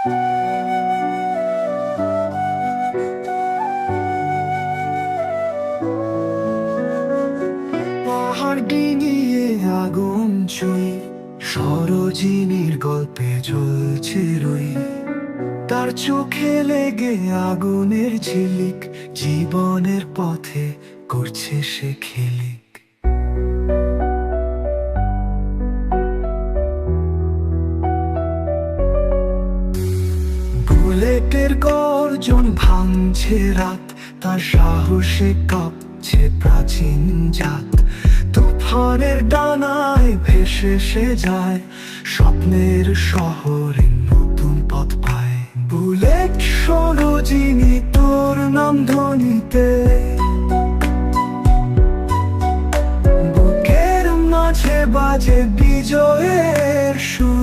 পাহাড় ডিঙিয়ে আগুন ছুঁই, সরোজিনীর গল্পে জ্বলছে রই। তার চোখে লেগে আগুনের ঝিলিক, জীবনের পথে করছে সে খেলিক। ভাঙছে রাত, তার সাহসে কাঁপছে প্রাচীন জাত। তুফানের ডানায় ভেসে সে যায়, স্বপ্নের শহরে নতুন পথ পায়। বুলেট সরোজিনী তোর নাম ধ্বনিতে। বুকের মাঝে বাজে বিজয়ের সুরে।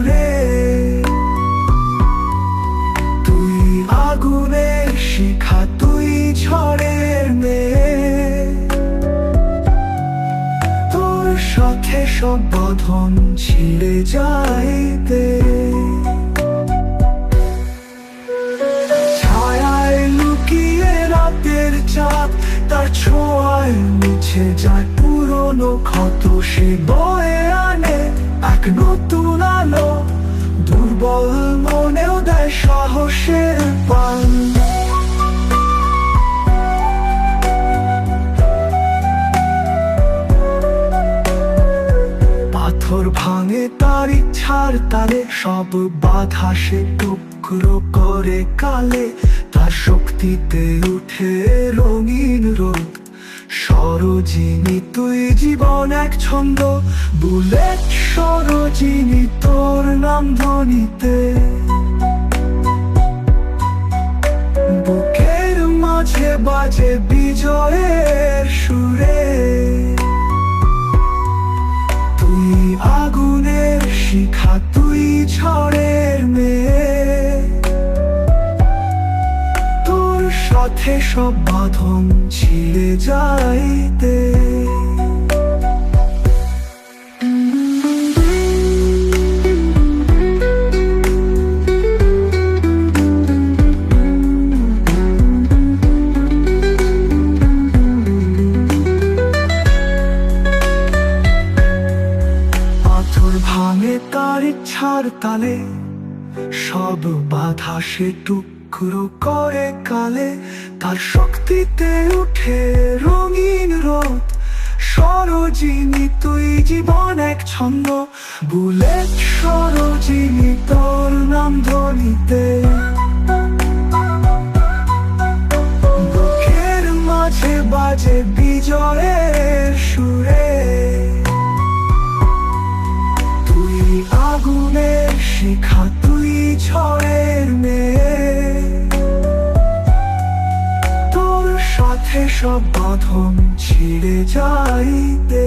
সব বাঁধন ছিঁড়ে যাইতে। ছায়ায় লুকিয়ে রাতের চাঁদ, তার ছোঁয়ায় মুছে যায় পুরনো ক্ষত, সে বয়ে আনে এক নতুন আলো। দুর্বল মনেও দেয় সাহসের পান। পাথর ভাঙে, তার ইচ্ছার তালে সব বাধা সে টুকরো করে কালে। তার শক্তিতে উঠে রঙিন রোদ। সরোজিনী, তুই জীবন এক ছন্দ। বুলেট সরোজিনী, তোর নাম ধ্বনিতে। বুকের মাঝে বাজে বিজয়ের সুরে। সাথে সব বাঁধন ছিঁড়ে যাইতে। ভাঙে তার ইচ্ছার তালে সব বাধা সে টুকরো করে কালে, তার শক্তিতে উঠে রঙিন রোদ। সরোজিনী, তুই জীবন এক ছন্দ। বুলেট সরোজিনী সব বাঁধন ছিঁড়ে যাইতে।